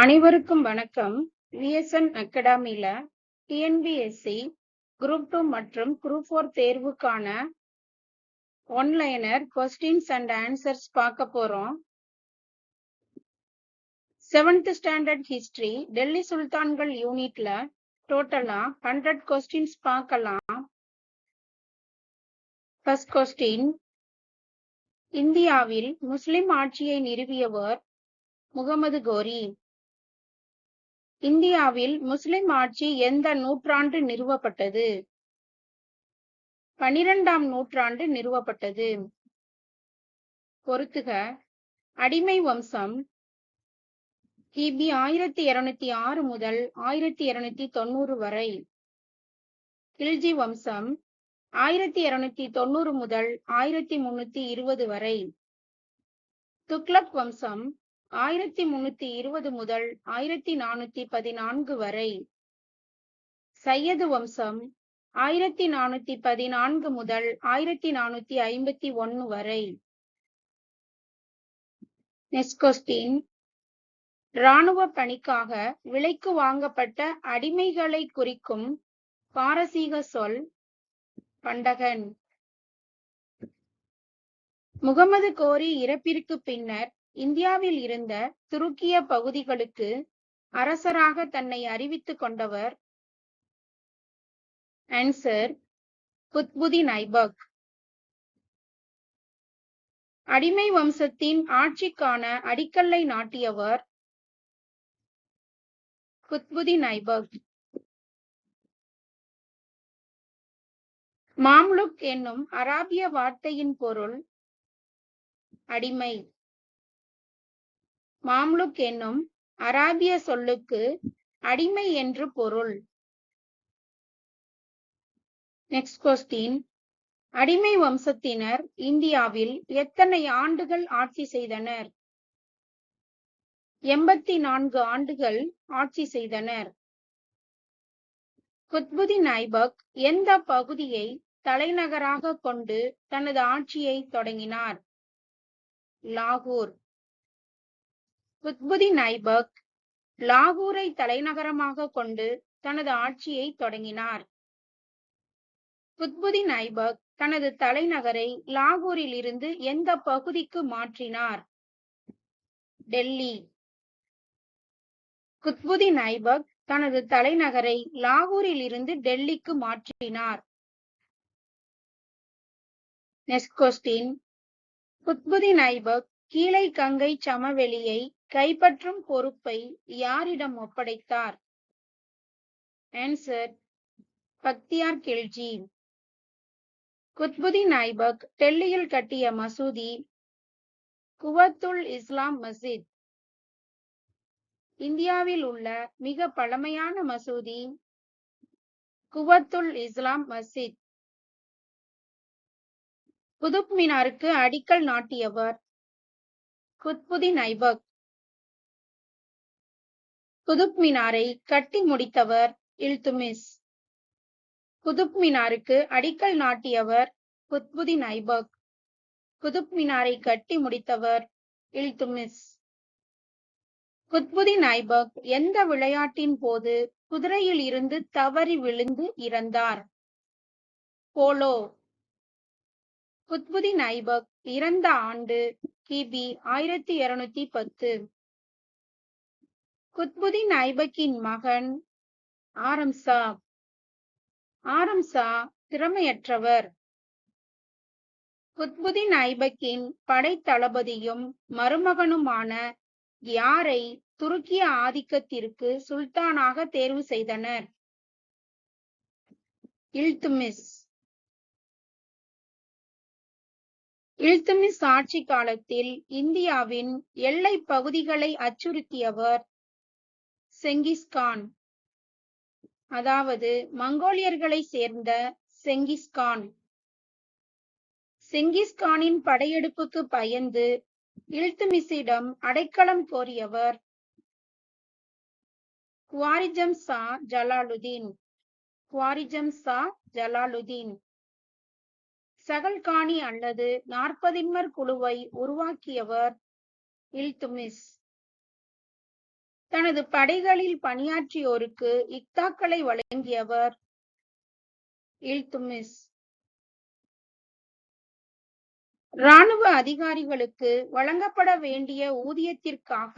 அனைவருக்கும் வணக்கம். விஎஸ்என் அகாடமியில டிஎன்பிஎஸ்சி குரூப் டூ மற்றும் குரூப் ஃபோர் தேர்வுக்கான one liner questions and answers பார்க்க போறோம். செவன்த் ஸ்டாண்டர்ட் ஹிஸ்டரி டெல்லி சுல்தான்கள் யூனிட்ல டோட்டலா ஹண்ட்ரட் கொஸ்டின்ஸ் பார்க்கலாம். ஃபர்ஸ்ட் கொஸ்டின் இந்தியாவில் முஸ்லிம் ஆட்சியை நிறுவியவர் முகமது கோரி. இந்தியாவில் முஸ்லிம் ஆட்சி எந்த நூற்றாண்டு நிறுவப்பட்டது? பனிரெண்டாம் நூற்றாண்டு நிறுவப்பட்டது. பொறுத்துக. அடிமை வம்சம். கிபி ஆயிரத்தி இருநூத்தி ஆறு முதல் ஆயிரத்தி இருநூத்தி தொண்ணூறு வரை. கில்ஜி வம்சம். ஆயிரத்தி இருநூத்தி தொண்ணூறு முதல் ஆயிரத்தி முன்னூத்தி இருபது வரை. துக்ளக் வம்சம். ஆயிரத்தி முன்னூத்தி இருபது முதல் ஆயிரத்தி நானூத்தி பதினான்கு வரை சையது வம்சம் ஆயிரத்தி நானூத்தி பதினான்கு முதல் ஆயிரத்தி நானூத்தி ஐம்பத்தி ஒன்னு வரை. நெக்ஸ்ட் கொஸ்டின் இராணுவ பணிக்காக விலைக்கு வாங்கப்பட்ட அடிமைகளை குறிக்கும் பாரசீக சொல் பண்டகன். முகமது கோரி இறப்பிற்கு பின்னர் இந்தியாவில் இருந்த துருக்கிய பகுதிகளுக்கு அரசராக தன்னை அறிவித்துக் கொண்டவர் ஆன்சர் குத்புதீன் ஐபக். அடிமை வம்சத்தின் ஆட்சிக்கான அடிக்கல்லை நாட்டியவர் குத்புதீன் ஐபக். மாம்லுக் என்னும் அராபிய வார்த்தையின் பொருள் அடிமை. மாம்லுக் என்னும் அராபிய சொல்லுக்கு அடிமை என்று பொருள். நெக்ஸ்ட் கொஸ்டின் அடிமை வம்சத்தினர் இந்தியாவில் எத்தனை ஆண்டுகள் ஆட்சி செய்தனர்? எண்பத்தி நான்கு ஆண்டுகள் ஆட்சி செய்தனர். குத்புதீன் ஐபக் எந்த பகுதியை தலைநகராக கொண்டு தனது ஆட்சியை தொடங்கினார்? லாகூர். குத்புதி நைபக் லாகூரை தலைநகரமாக கொண்டு தனது ஆட்சியை தொடங்கினார். குத்புதி நைபக் தனது தலைநகரை லாகூரில் இருந்து எந்த பகுதிக்கு மாற்றினார்? டெல்லி. குத்புதி ஐபக் தனது தலைநகரை லாகூரில் இருந்து டெல்லிக்கு மாற்றினார். நெக்ஸ்ட் கொஸ்டின் குத்புதீன் ஐபக் கீழை கங்கை சமவெளியை கைப்பற்றும் பொறுப்பை யாரிடம் ஒப்படைத்தார்? ஆன்சர் பக்தியார் கில்ஜி. குத்புதீன் ஐபக் டெல்லியில் கட்டிய மசூதி குவத்துல் இஸ்லாம் மசித் இந்தியாவில் உள்ள மிக பழமையான மசூதி குவத்துல் இஸ்லாம் மஸ்ஜித். குதுப் மினாருக்கு அடிக்கல் நாட்டியவர் குத்புதீன் ஐபக் குதுப் மினாரை கட்டி முடித்தவர் இல்துமிஸ். குதுப் மினாருக்கு அடிக்கல் நாட்டியவர் குத்புதீன் ஐபக் குதுப் மினாரை கட்டி முடித்தவர் இல்துமிஸ். குத்புதீன் ஐபக் எந்த விளையாட்டின் போது குதிரையில் இருந்து தவறி விழுந்து இறந்தார்? போலோ. குத்புதீன் ஐபக் இறந்த ஆண்டு கிபி ஆயிரத்தி இருநூத்தி பத்து. குத்புதீன் ஐபக்கின் மகன். ஆரம்சா ஆரம்சா திறமையற்றவர். குத்புதீன் ஐபக்கின் படைத்தளபதியும் மருமகனுமான யாரை துருக்கிய ஆதிக்கத்திற்கு சுல்தானாக தேர்வு செய்தனர்? இல்துமிஸ். இல்துமிஸ் ஆட்சி காலத்தில் இந்தியாவின் எல்லை பகுதிகளை அச்சுறுத்தியவர் செங்கிஸ்கான் அதாவது மங்கோலியர்களை சேர்ந்த செங்கிஸ்கான் செங்கிஸ்கானின் படையெடுப்புக்கு பயந்து இல்துமிசிடம் அடைக்கலம் கோரியவர் குவாரிஜம் சா ஜலாலுதீன். குவாரிஜம் சா ஜலாலுதீன். சகல்கானி அல்லது நாற்பதின்மர் குழுவை உருவாக்கியவர் இல்துமிஸ். தனது படைகளில் பணியாற்றியோருக்கு இக்தாக்களை வழங்கியவர். இல்துமிஸ். இராணுவ அதிகாரிகளுக்கு வழங்கப்பட வேண்டிய ஊதியத்திற்காக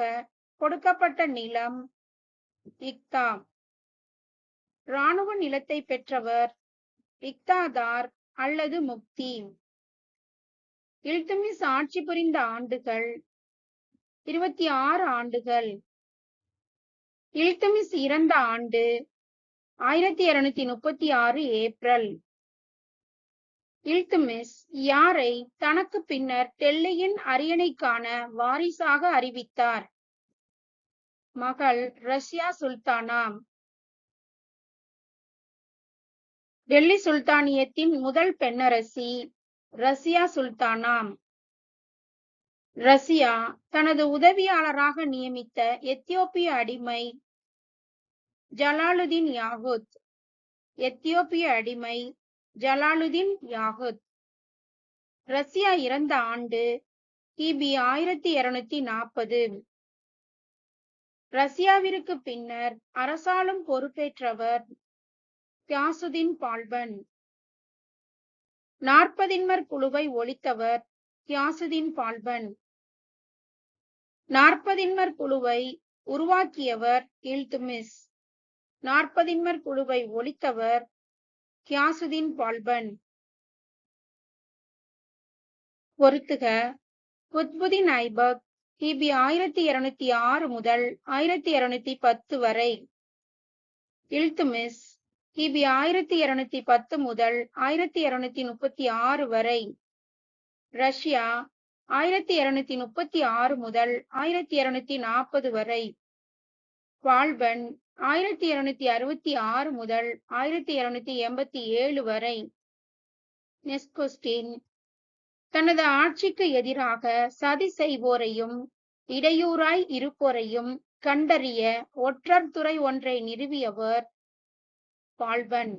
கொடுக்கப்பட்ட நிலம் இக்தா. இராணுவ நிலத்தை பெற்றவர் இக்தாதார் அல்லது முக்தி இல்துமிஸ் ஆட்சி புரிந்த ஆண்டுகள் இருபத்தி ஆறு ஆண்டுகள். இல்துமிஸ் இறந்த ஆண்டு ஆயிரத்தி இருநூத்தி முப்பத்தி ஆறு ஏப்ரல். இல்துமிஸ் யாரை தனக்கு பின்னர் டெல்லியின் அரியணைக்கான வாரிசாக அறிவித்தார்? மகள் ரஷ்யா சுல்தானா டெல்லி சுல்தானியத்தின் முதல் பெண்ணரசி ரஷ்யா சுல்தானாம். ரஷ்யா தனது உதவியாளராக நியமித்த எத்தியோப்பிய அடிமை ஜலாலுதீன் யாகுத். எத்தியோப்பிய அடிமை ஜலாலுதீன் யாகுத். ரஷ்யா இறந்த ஆண்டு கிபி ஆயிரத்தி இருநூத்தி நாற்பது. ரஷ்யாவிற்கு பின்னர் அரசாலும் பொறுப்பேற்றவர் கியாசுதீன் பால்பன் நாற்பதின்மர் குழுவை ஒழித்தவர் கியாசுதீன் பால்பன் நாற்பதின்மர் குழுவை உருவாக்கியவர் இல்துமிஸ். நாற்பதின்மர் குழுவை ஒழித்தவர் கியாசுதீன் பால்பன். பொருத்துக குத்புதீன் ஐபக் கிபி ஆயிரத்தி இருநூத்தி ஆறு முதல் ஆயிரத்தி இருநூத்தி பத்து வரை. இல்துமிஸ் கிபி ஆயிரத்தி இருநூத்தி பத்து முதல் ஆயிரத்தி இருநூத்தி முப்பத்தி ஆறு வரை. ரஷ்யா ஆயிரத்தி இருநூத்தி முப்பத்தி ஆறு முதல் ஆயிரத்தி இருநூத்தி நாற்பது வரை வாழ்பன் ஆயிரத்தி இருநூத்தி அறுபத்தி ஆறு முதல் ஆயிரத்தி இருநூத்தி எண்பத்தி ஏழு வரை நெஸ்கொஸ்டின் தனது ஆட்சிக்கு எதிராக சதி செய்வோரையும் இடையூறாய் இருப்போரையும் கண்டறிய ஒற்றர் துறை ஒன்றை நிறுவியவர் பால்பன்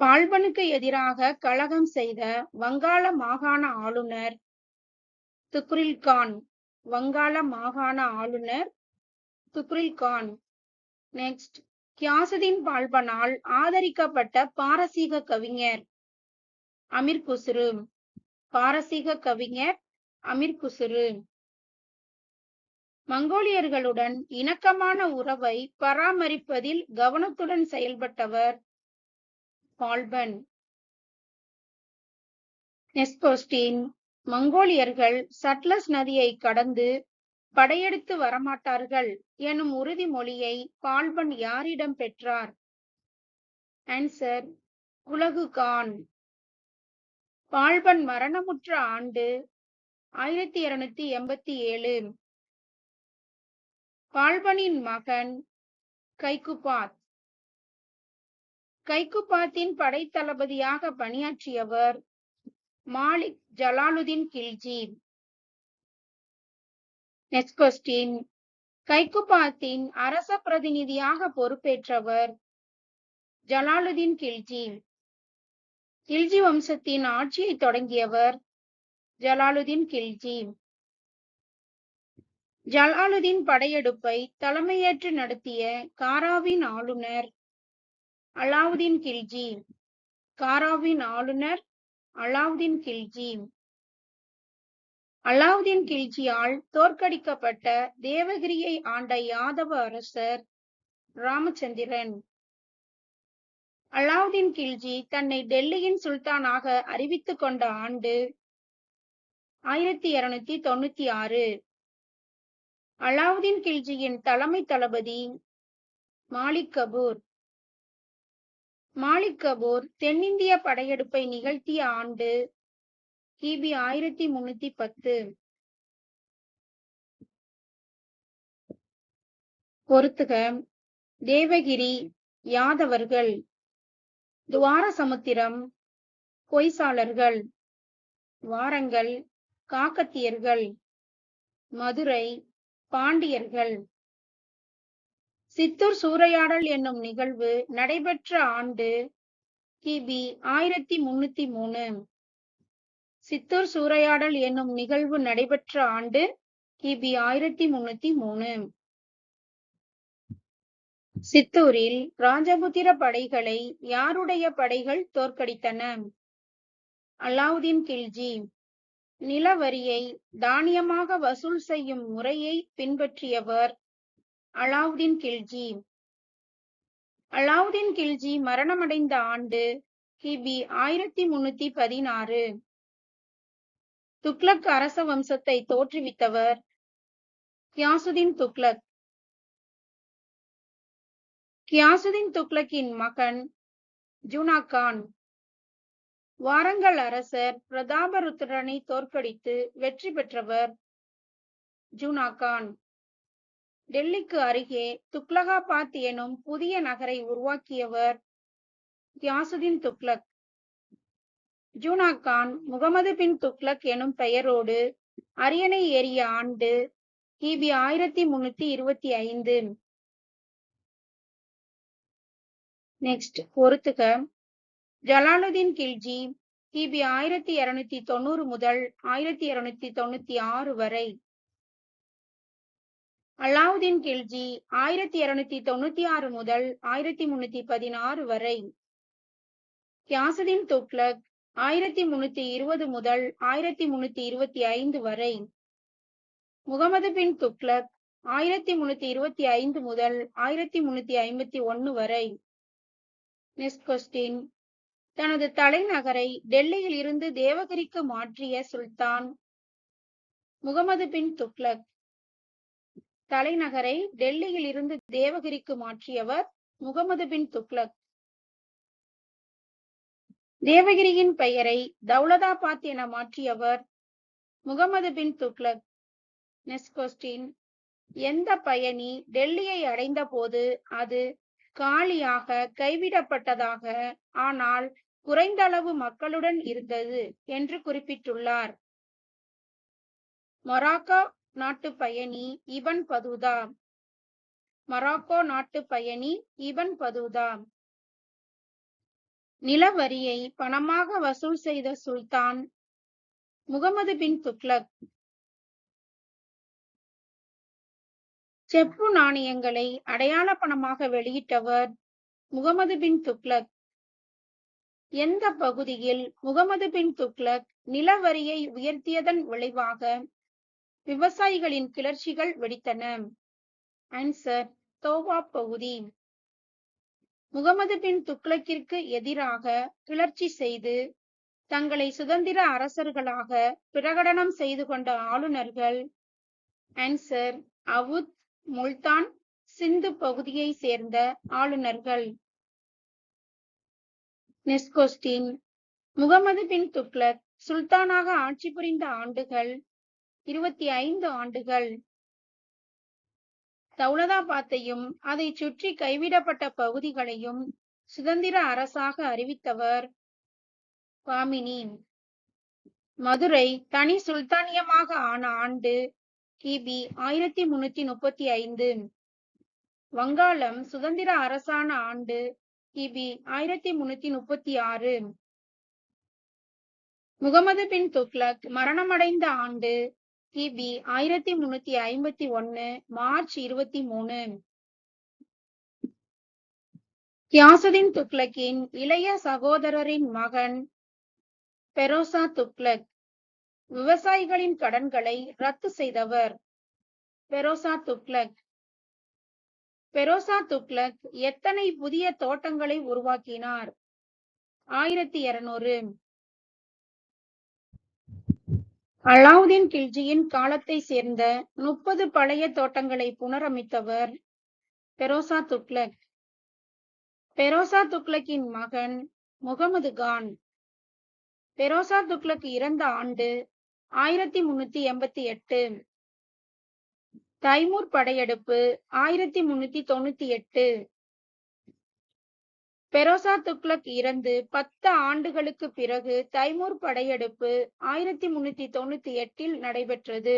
பால்பனுக்கு எதிராக கலகம் செய்த வங்காள மாகாண ஆளுநர் துக்ரில் கான் வங்காள மாகாண ஆளுநர் துக்ரில் கான் நெக்ஸ்ட் கியாசுதீன் பால்பனால் ஆதரிக்கப்பட்ட பாரசீக கவிஞர் அமீர் குசுரு. பாரசீக கவிஞர் அமீர் குசுரு. மங்கோலியர்களுடன் இணக்கமான உறவை பராமரிப்பதில் கவனத்துடன் செயல்பட்டவர் பால்பன் நெஸ்கோஸ்டின் மங்கோலியர்கள் சட்லஸ் நதியை கடந்து படையெடுத்து வரமாட்டார்கள் எனும் உறுதிமொழியை பால்பன் யாரிடம் பெற்றார்? ஆன்சர் குலகு கான். பால்பன் மரணமுற்ற ஆண்டு ஆயிரத்தி இருநூத்தி எண்பத்தி ஏழு. பால்பனின் மகன் கைகுபாத் கைக்குபாத்தின் படைத்தளபதியாக பணியாற்றியவர் மாலிக் ஜலாலுதீன் கில்ஜி. நெக்ஸ்ட் கொஸ்டின் கைகுபாத்தின் அரச பிரதிநிதியாக பொறுப்பேற்றவர் ஜலாலுதீன் கில்ஜி. கில்ஜி வம்சத்தின் ஆட்சியை தொடங்கியவர் ஜலாலுதீன் கில்ஜி. ஜலாலுதீன் படையெடுப்பை தலைமையேற்று நடத்திய காராவின் ஆளுநர் அலாவுதீன் கில்ஜி. காராவின் ஆளுநர் அலாவுதீன் கில்ஜி. அலாவுதீன் கில்ஜியால் தோற்கடிக்கப்பட்ட தேவகிரியை ஆண்ட யாதவ அரசர் ராமச்சந்திரன். அலாவுதீன் கில்ஜி தன்னை டெல்லியின் சுல்தானாக அறிவித்துக் கொண்ட ஆண்டு ஆயிரத்தி இருநூத்தி தொண்ணூத்தி ஆறு. அலாவுதீன் கில்ஜியின் தலைமை தளபதி மாலிக் கபூர். மாலிக் கபூர் தென்னிந்திய படையெடுப்பை நிகழ்த்திய ஆண்டு கிபி ஆயிரத்தி முன்னூத்தி பத்து. பொறுத்துக. தேவகிரி யாதவர்கள் துவார சமுத்திரம் பொய்சாளர்கள் வாரங்கள் காக்கத்தியர்கள் மதுரை பாண்டியர்கள். சித்தூர் சூறையாடல் என்னும் நிகழ்வு நடைபெற்ற ஆண்டு கிபி ஆயிரத்தி முன்னூத்தி மூணு. சித்தூர் சூறையாடல் என்னும் நிகழ்வு நடைபெற்ற ஆண்டு கிபி ஆயிரத்தி முன்னூத்தி மூணு. சித்தூரில் ராஜபுத்திர படைகளை யாருடைய படைகள் தோற்கடித்தன? அலாவுதீன் கில்ஜி. நிலவரியை தானியமாக வசூல் செய்யும் முறையை பின்பற்றியவர் அலாவுதீன் கில்ஜி. அலாவுதீன் கில்ஜி மரணமடைந்த ஆண்டு கிபி ஆயிரத்தி முன்னூத்தி பதினாறு. துக்ளக் அரச வம்சத்தை தோற்றுவித்தவர் கியாசுதீன் துக்ளக். கியாசுதீன் துக்ளக்கின் மகன் ஜூனா கான். வாரங்கல் அரசர் பிரதாபருத்ரனை தோற்கடித்து வெற்றி பெற்றவர் ஜூனா கான். டெல்லிக்கு அருகே துக்லகாபாத் எனும் புதிய நகரை உருவாக்கியவர் கியாசுதீன் துக்லக் ஜூனா கான் முகமது பின் துக்லக் எனும் பெயரோடு அரியணை ஏறிய ஆண்டு கிபி ஆயிரத்தி முன்னூத்தி இருபத்தி ஐந்து. நெக்ஸ்ட் பொறுத்துக. ஜலாலுதீன் கில்ஜி கிபி ஆயிரத்தி இருநூத்தி தொண்ணூறு முதல் ஆயிரத்தி இருநூத்தி தொண்ணூத்தி ஆறு வரை அலாவுதீன் கில்ஜி ஆயிரத்தி இருநூத்தி தொண்ணூத்தி ஆறு முதல் ஆயிரத்தி முன்னூத்தி பதினாறு வரை. கியாசுதீன் துக்ளக் ஆயிரத்தி முன்னூத்தி இருபது முதல் ஆயிரத்தி முன்னூத்தி இருபத்தி ஐந்து வரை. முகமது பின் துக்ளக் ஆயிரத்தி முன்னூத்தி இருபத்தி ஐந்து முதல் ஆயிரத்தி முன்னூத்தி ஐம்பத்தி ஒன்னு வரை. நெக்ஸ்ட் கொஸ்டின் தனது தலைநகரை டெல்லியில் இருந்து தேவகிரிக்கு மாற்றிய சுல்தான். முகமது பின் துக்ளக் தலைநகரை டெல்லியில் இருந்து தேவகிரிக்கு மாற்றியவர் முகமது பின் துக்ளக் தேவகிரியின் பெயரை தௌலதாபாத் என மாற்றியவர் முகமது பின் துக்ளக் நெக்ஸ்ட் கொஸ்டின் எந்த பயணி டெல்லியை அடைந்த போது அது காலியாக கைவிடப்பட்டதாக ஆனால் குறைந்த அளவு மக்களுடன் இருந்தது என்று குறிப்பிட்டுள்ளார். மொராக்கோ நாட்டு பயணி இபன் பதுதா மராக்கோ நாட்டு பயணி இபன் பதுதா நிலவரியை பணமாக வசூல் செய்த சுல்தான் முகமது பின் துக்லக் செப்பு நாணயங்களை அடையாள பணமாக வெளியிட்டவர் முகமது பின் துக்லக் எந்த பகுதியில் முகமது பின் துக்லக் நிலவரியை உயர்த்தியதன் விளைவாக விவசாயிகளின் கிளர்ச்சிகள் வெடித்தன. ஆன்சர் தோவா பகுதி. முகமது பின் துக்ளக்கிற்கு எதிராக கிளர்ச்சி செய்து தங்களை சுதந்திர அரசர்களாக பிரகடனம் செய்து கொண்ட ஆளுநர்கள். ஆன்சர் அவுத் முல்தான் சிந்து பகுதியை சேர்ந்த ஆளுநர்கள். நெக்ஸ்ட் கொஸ்டின் முகமது பின் துக்ளக் சுல்தானாக ஆட்சி புரிந்த ஆண்டுகள் இருபத்தி ஐந்து ஆண்டுகள். தௌலதாபாத்தையும் அதை சுற்றி கைவிடப்பட்ட பகுதிகளையும் சுதந்திர அரசாக அறிவித்தவர் பாமினி மதுரை தனி சுல்தானியமாக ஆன ஆண்டு கிபி ஆயிரத்தி முன்னூத்தி முப்பத்தி ஐந்து. வங்காளம் சுதந்திர அரசான ஆண்டு கிபி ஆயிரத்தி முன்னூத்தி முப்பத்தி ஆறு. முகமது பின் துக்லக் மரணமடைந்த ஆண்டு கிபி ஆயிரத்தி முன்னூத்தி ஐம்பத்தி ஒன்னு மார்ச் இருபத்தி மூணு. கியாசுதீன் துக்ளக்கின் இளைய சகோதரரின் மகன் பெரோசா துக்ளக். விவசாயிகளின் கடன்களை ரத்து செய்தவர் பெரோசா துக்ளக். பெரோசா துக்ளக் எத்தனை புதிய தோட்டங்களை உருவாக்கினார்? ஆயிரத்தி இருநூறு. அலாவுதீன் கில்ஜியின் காலத்தை சேர்ந்த முப்பது பழைய தோட்டங்களை புனரமைத்தவர் பெரோசா துக்லக் பெரோசா துக்லக்கின் மகன் முகமது கான். பெரோசா துக்லக் இறந்த ஆண்டு ஆயிரத்தி முன்னூத்தி எண்பத்தி எட்டு. தைமூர் படையெடுப்பு ஆயிரத்தி முன்னூத்தி தொண்ணூத்தி எட்டு. பெரோசா துக்ளக் இறந்து பத்து ஆண்டுகளுக்கு பிறகு தைமூர் படையெடுப்பு ஆயிரத்தி முன்னூத்தி தொண்ணூத்தி எட்டில் நடைபெற்றது.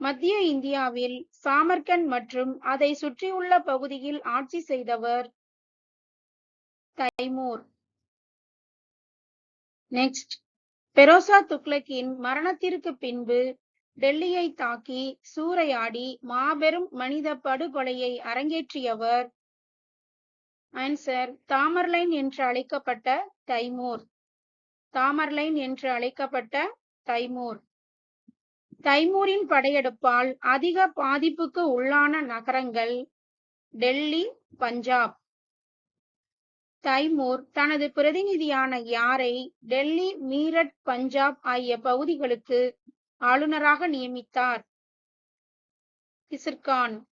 மத்திய இந்தியாவில் சாமர்கண்ட் மற்றும் அதை சுற்றியுள்ள பகுதியில் ஆட்சி செய்தவர் தைமூர். நெக்ஸ்ட். பெரோசா துக்ளக்கின் மரணத்திற்கு பின்பு டெல்லியை தாக்கி சூறையாடி மாபெரும் மனித படுகொலையை அரங்கேற்றியவர் ஆன்சர் தாமர்லைன் என்று அழைக்கப்பட்ட தைமூர். தாமர்லைன் என்று அழைக்கப்பட்ட தைமூர். தைமூரின் படையெடுப்பால் அதிக பாதிப்புக்கு உள்ளான நகரங்கள் டெல்லி பஞ்சாப். தைமூர் தனது பிரதிநிதியான யாரை டெல்லி மீரட் பஞ்சாப் ஆகிய பகுதிகளுக்கு ஆளுநராக நியமித்தார்? கிசிர்கான்.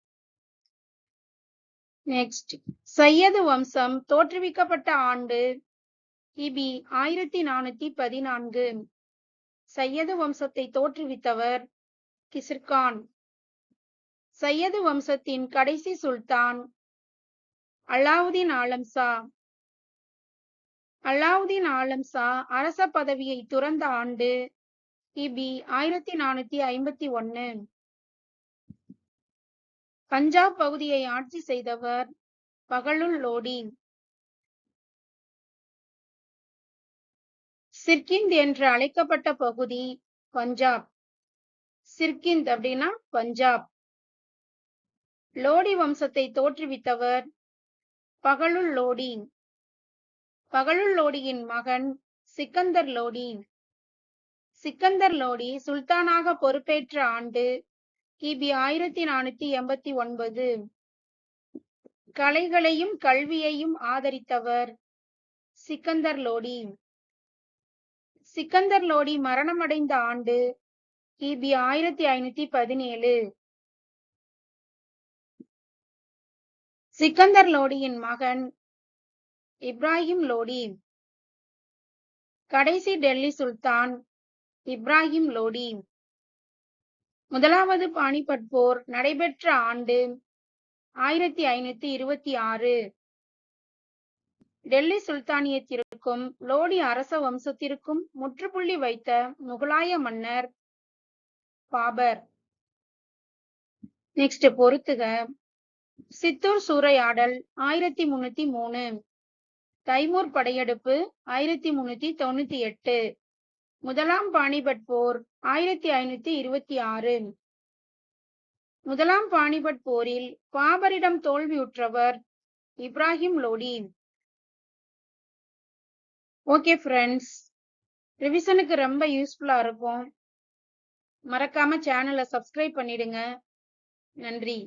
நெக்ஸ்ட் சையது வம்சம் தோற்றுவிக்கப்பட்ட ஆண்டு. கிபி ஆயிரத்தி நானூத்தி பதினான்கு. சையது வம்சத்தை தோற்றுவித்தவர் கிசிர்கான். சையது வம்சத்தின் கடைசி சுல்தான் அலாவுதீன் ஆலம்சா அலாவுதீன் ஆலம்சா அரச பதவியை துறந்த ஆண்டு கிபி ஆயிரத்தி நானூத்தி ஐம்பத்தி ஒன்னு. பஞ்சாப் பகுதியை ஆட்சி செய்தவர் பகலுல் லோடி சிர்கிந்த் என்று அழைக்கப்பட்ட பகுதி பஞ்சாப். சிர்கிந்த் அப்படின்னா பஞ்சாப். லோடி வம்சத்தை தோற்றுவித்தவர் பகலுல் லோடி பகலுல் லோடியின் மகன் சிக்கந்தர் லோடி சிக்கந்தர் லோடி சுல்தானாக பொறுப்பேற்ற ஆண்டு கிபி ஆயிரத்தி நானூத்தி எண்பத்தி ஒன்பது. கலைகளையும் கல்வியையும் ஆதரித்தவர் சிக்கந்தர் லோடி. சிக்கந்தர் லோடி மரணமடைந்த ஆண்டு கிபி ஆயிரத்தி ஐநூத்தி பதினேழு. சிக்கந்தர் லோடியின் மகன் இப்ராஹிம் லோடி. கடைசி டெல்லி சுல்தான் இப்ராஹிம் லோடி. முதலாவது பானிபட் போர் நடைபெற்ற ஆண்டு ஆயிரத்தி ஐநூத்தி இருபத்தி ஆறு. டெல்லி சுல்தானியத்திற்கும் லோடி அரச வம்சத்திற்கும் முற்றுப்புள்ளி வைத்த முகலாய மன்னர் பாபர். நெக்ஸ்ட் பொறுத்துக. சித்தூர் சூறையாடல் ஆயிரத்தி முன்னூத்தி மூணு. தைமூர் படையெடுப்பு ஆயிரத்தி முன்னூத்தி தொண்ணூத்தி எட்டு. முதலாம் பாணிபட் போர் ஆயிரத்தி ஐநூத்தி இருபத்தி ஆறு. முதலாம் பாணிபட் போரில் பாபரிடம் தோல்வியுற்றவர் இப்ராஹிம் லோடி. ஓகே ஃப்ரெண்ட்ஸ் ரிவிஷனுக்கு ரொம்ப யூஸ்ஃபுல்லா இருக்கும். மறக்காம சேனலை சப்ஸ்கிரைப் பண்ணிடுங்க. நன்றி.